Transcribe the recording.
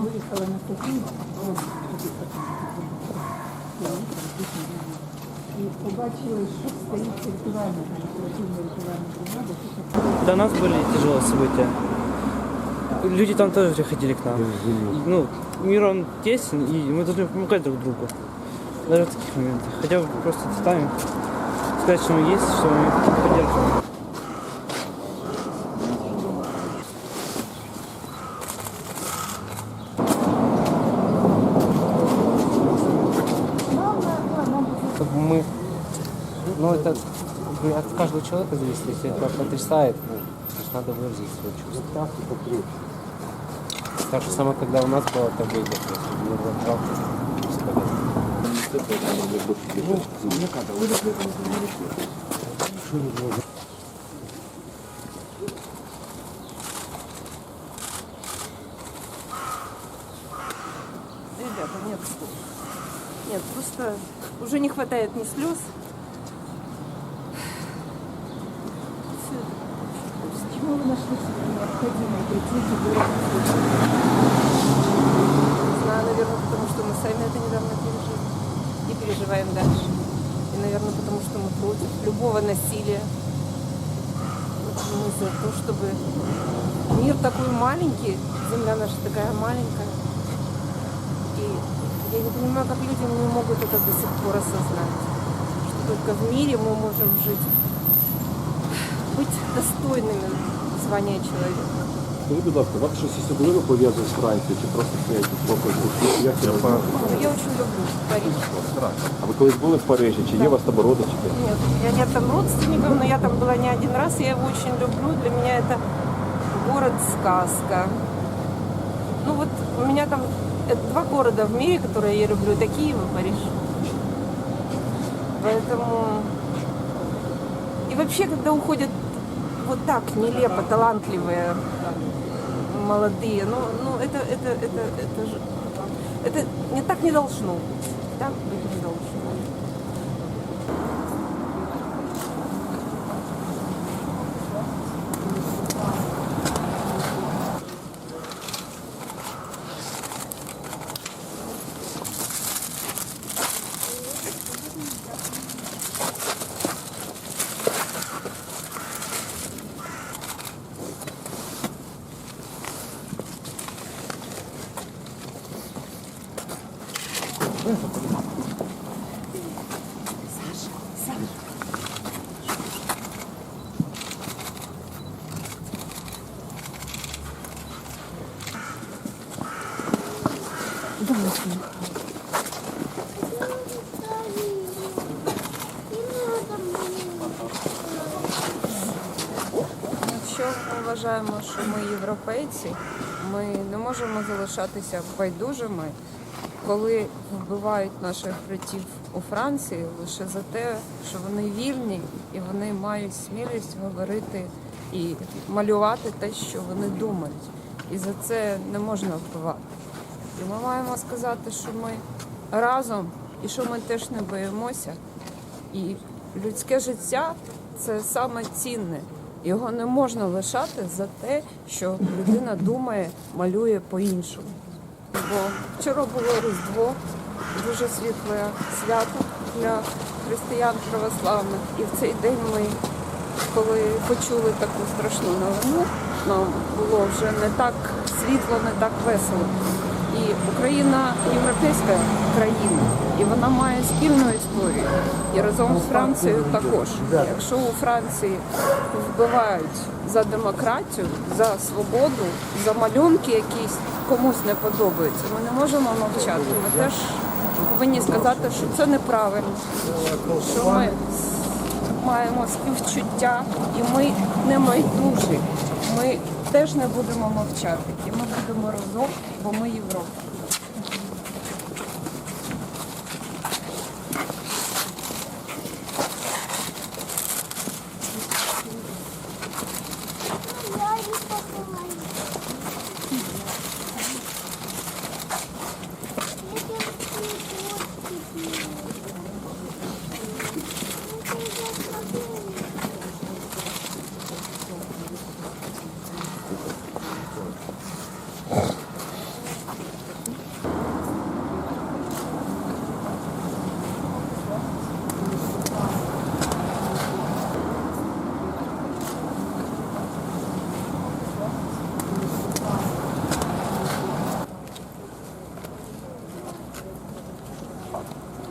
виїхала на Софію, о, тоді потім і побачили, що стоїть рятувальник, оперативна рятувальна бригада, що До нас были тяжелые события. Люди там тоже приходили к нам. Ну, мир он тесен, и мы должны помогать друг другу. Даже в таких моментах. Хотя бы просто ставим, сказать, что мы есть, что мы поддерживаем. Мы, ну это от каждого человека зависит, если это потрясает, ну, надо выразить свои чувства. Так же самое, когда у нас была трагедия, то есть мне было жалко, сказать. Ребята, нет слов. Нет, просто уже не хватает ни слез. Чего вы нашли себе необходимое прийти? Не знаю, наверное, потому что мы сами это недавно пережили и переживаем дальше. И, наверное, потому что мы против любого насилия. Мы за то, чтобы мир такой маленький, земля наша такая маленькая. И я не понимаю, как люди не могут это до сих пор осознать. Что только в мире мы можем жить, быть достойными звания человека. Скажіть, будь ласка, вас щось особливо пов'язує з Францією чи просто стоять з боку? Як це ви? Ну, Я очень люблю Париж. А ви колись були в Парижі? Чи є у вас там родичі? Нет, у меня нет там родственников, но я там была не один раз, я его очень люблю. Для меня это город-сказка. Ну вот у меня там это два города в мире, которые я люблю, это Киев и Париж. Поэтому... И вообще, когда уходят вот так нелепо талантливые молодые, ну, ну это, это, это, это же... Это не так не должно. Так быть не должно. Якщо ми вважаємо, що ми європейці, ми не можемо залишатися байдужими, коли вбивають наших братів у Франції лише за те, що вони вільні і вони мають смілість говорити і малювати те, що вони думають. І за це не можна вбивати. І ми маємо сказати, що ми разом і що ми теж не боїмося. І людське життя це саме цінне. Його не можна лишати за те, що людина думає, малює по-іншому. Бо вчора було Різдво, дуже світле свято для християн православних. І в цей день ми, коли почули таку страшну новину, нам було вже не так світло, не так весело. І Україна європейська країна, і вона має спільну історію. І разом з Францією також. Якщо у Франції вбивають за демократію, за свободу, за малюнки якісь комусь не подобаються, ми не можемо мовчати. Ми теж повинні сказати, що це неправильно, що ми маємо співчуття і ми не майдужі. Ми теж не будемо мовчати. І ми будемо разом, бо ми Європа.